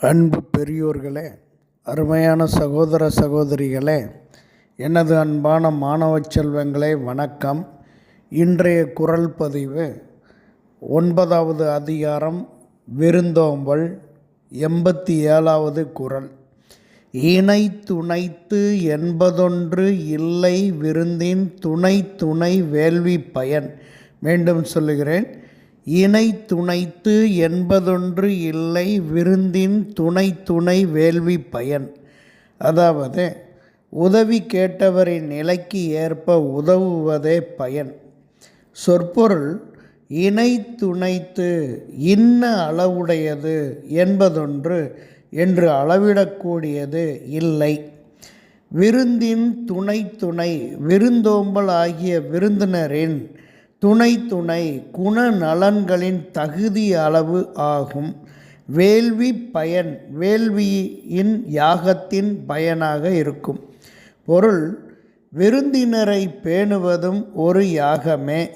அன்பு பெரியோர்களே அருமையான சகோதர சகோதரிகளே எனது அன்பான மாணவ செல்வங்களே வணக்கம். இன்றைய குரல் பதிவு ஒன்பதாவது அதிகாரம் விருந்தோம்பல் எண்பத்தி ஏழாவது குரல். இணை துணைத்து என்பதொன்று இல்லை விருந்தின் துணை துணை வேள்வி பயன் மீண்டும் சொல்லுகிறேன். இணை துணைத்து என்பதொன்று இல்லை விருந்தின் துணை துணை வேள்வி பயன். அதாவது உதவி கேட்டவரின் நிலைக்கு ஏற்ப உதவுவதே பயன். சொற்பொருள் இணை துணைத்து இன்ன அளவுடையது என்பதொன்று என்று அளவிடக்கூடியது இல்லை. விருந்தின் துணை துணை விருந்தோம்பல் ஆகிய விருந்தினரின் துணை துணை குணநலன்களின் தகுதி அளவு ஆகும். வேள்வி பயன் வேள்வியின் யாகத்தின் பயனாக இருக்கும். பொருள் விருந்தினரை பேணுவதும் ஒரு யாகமே.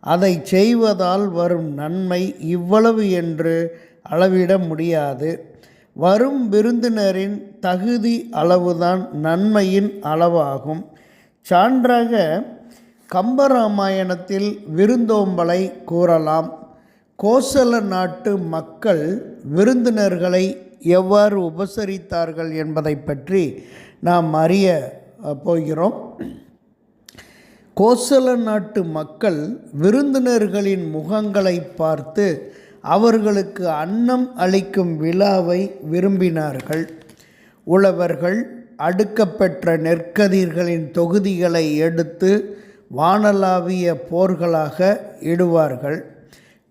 அதை செய்வதால் வரும் நன்மை இவ்வளவு என்று அளவிட முடியாது. வரும் விருந்தினரின் தகுதி அளவுதான் நன்மையின் அளவாகும். சான்றாக கம்பராமாயணத்தில் விருந்தோம்பலை கூறலாம். கோசல நாட்டு மக்கள் விருந்தினர்களை எவ்வாறு உபசரித்தார்கள் என்பதை பற்றி நாம் அறிய போகிறோம். கோசல நாட்டு மக்கள் விருந்தினர்களின் முகங்களை பார்த்து அவர்களுக்கு அன்னம் அளிக்கும் விழாவை விரும்பினார்கள். உழவர்கள் அடுக்கப்பெற்ற நெற்கதிர்களின் தொகுதிகளை எடுத்து வானலாவிய போர்களாக இடுவார்கள்.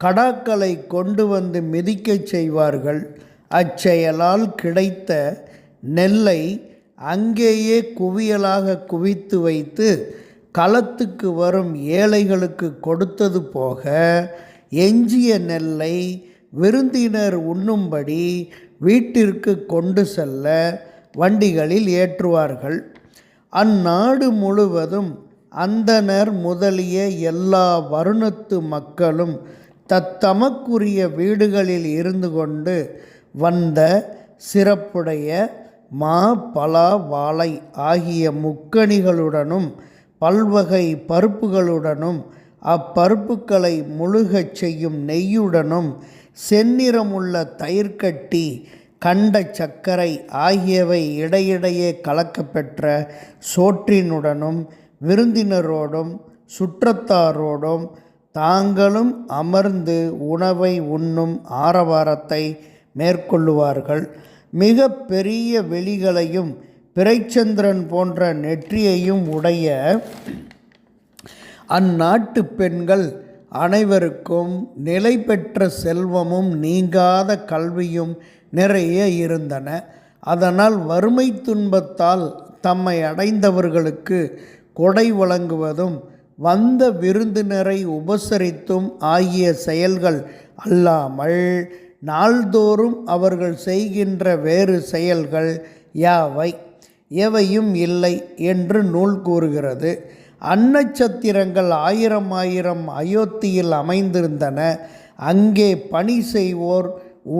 கடாக்களை கொண்டு வந்து மிதிக்கச் செய்வார்கள். அச்செயலால் கிடைத்த நெல்லை அங்கேயே குவியலாக குவித்து வைத்து களத்துக்கு வரும் ஏழைகளுக்கு கொடுத்தது போக எஞ்சிய நெல்லை விருந்தினர் உண்ணும்படி வீட்டிற்கு கொண்டு செல்ல வண்டிகளில் ஏற்றுவார்கள். அந்நாடு முழுவதும் அந்தனர் முதலிய எல்லா வருணத்து மக்களும் தத்தமக்குரிய வீடுகளில் இருந்து கொண்டு வந்த சிறப்புடைய மா பலா வாழை ஆகிய முக்கணிகளுடனும் பல்வகை பருப்புகளுடனும் அப்பருப்புகளை முழுகச் செய்யும் நெய்யுடனும் செந்நிறமுள்ள தயிர்கட்டி கண்ட சர்க்கரை ஆகியவை இடையிடையே கலக்கப்பெற்ற சோற்றினுடனும் விருந்தினரோடும் சுற்றத்தாரோடும் தாங்களும் அமர்ந்து உணவை உண்ணும் ஆரவாரத்தை மேற்கொள்ளுவார்கள். மிக பெரிய வெளிகளையும் பிறைச்சந்திரன் போன்ற நெற்றியையும் உடைய அந்நாட்டு பெண்கள் அனைவருக்கும் நிலை பெற்ற செல்வமும் நீங்காத கல்வியும் நிறைய இருந்தன. அதனால் வறுமை துன்பத்தால் தம்மை அடைந்தவர்களுக்கு கொடை வழங்குவதும் வந்த விருந்தினரை உபசரித்தும் ஆகிய செயல்கள் அல்லாமல் நாள்தோறும் அவர்கள் செய்கின்ற வேறு செயல்கள் யாவை? எவையும் இல்லை என்று நூல் கூறுகிறது. அன்னச்சத்திரங்கள் ஆயிரம் ஆயிரம் அயோத்தியில் அமைந்திருந்தன. அங்கே பணி செய்வோர்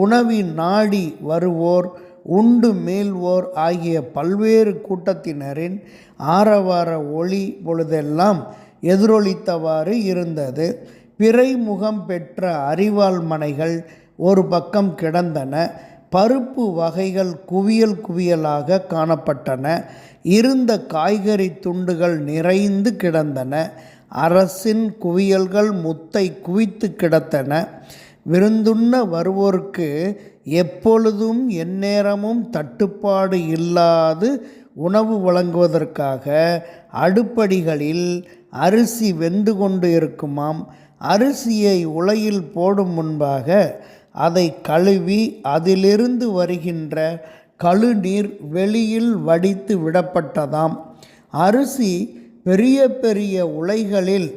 உணவின் நாடி வருவோர் உண்டு மேல்வோர் ஆகிய பல்வேறு கூட்டத்தினரின் ஆரவார ஒளி பொழுதெல்லாம் எதிரொலித்தவாறு இருந்தது. பிறை முகம் பெற்ற அறிவால் மனைகள் ஒரு பக்கம் கிடந்தன. பருப்பு வகைகள் குவியல் குவியலாக காணப்பட்டன. இருந்த காய்கறி துண்டுகள் நிறைந்து கிடந்தன. அரசின் குவியல்கள் முத்தை குவித்து கிடத்தன. விருந்துண்ண வருவோருக்கு எப்பொழுதும் எந்நேரமும் தட்டுப்பாடு இல்லாது உணவு வழங்குவதற்காக அடுப்படிகளில் அரிசி வெந்து கொண்டு இருக்குமாம். அரிசியை உலையில் போடும் முன்பாக அதை கழுவி அதிலிருந்து வருகின்ற கழுநீர் வெளியில் வடித்து விடப்பட்டதாம். அரிசி பெரிய பெரிய உலைகளில்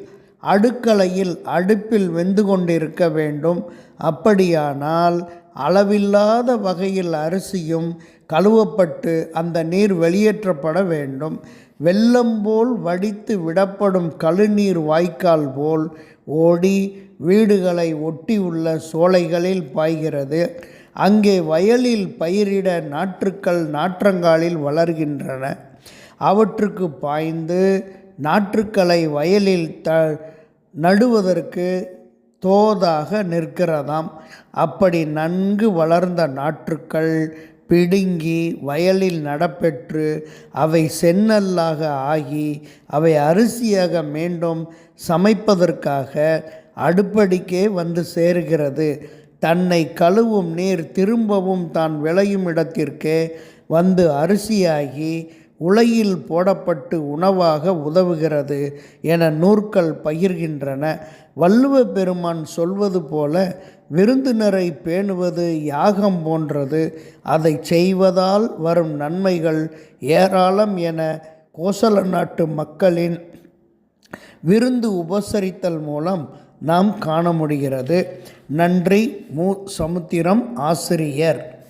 அடுக்கலையில் அடுப்பில் வெந்து கொண்டிருக்க வேண்டும். அப்படியானால் அளவில்லாத வகையில் அரிசியும் கழுவப்பட்டு அந்த நீர் வெளியேற்றப்பட வேண்டும். வெள்ளம் போல் வடித்து விடப்படும் கழுநீர் வாய்க்கால் போல் ஓடி வீடுகளை ஒட்டி உள்ள சோலைகளில் பாய்கிறது. அங்கே வயலில் பயிரிட நாற்றுக்கள் நாற்றங்காலில் வளர்கின்றன. அவற்றுக்கு பாய்ந்து நாற்றுக்களை வயலில் த நடுவதற்கு தோதாக நிற்கிறதாம். அப்படி நன்கு வளர்ந்த நாற்றுக்கள் பிடுங்கி வயலில் நடப்பெற்று அவை செந்நல்லாக ஆகி அவை அரிசியாக மீண்டும் சமைப்பதற்காக அடுப்படிக்கே வந்து சேருகிறது. தன்னை கழுவும் நீர் திரும்பவும் தான் விளையும் இடத்திற்கே வந்து அரிசியாகி உலையில் போடப்பட்டு உணவாக உதவுகிறது என நூற்கள் பகிர்கின்றன. வள்ளுவ பெருமான் சொல்வது போல விருந்தினரை பேணுவது யாகம் போன்றது. அதை செய்வதால் வரும் நன்மைகள் ஏராளம் என கோசல நாட்டு மக்களின் விருந்து உபசரித்தல் மூலம் நாம் காண முடிகிறது. நன்றி மு சமுத்திரம் ஆசிரியர்.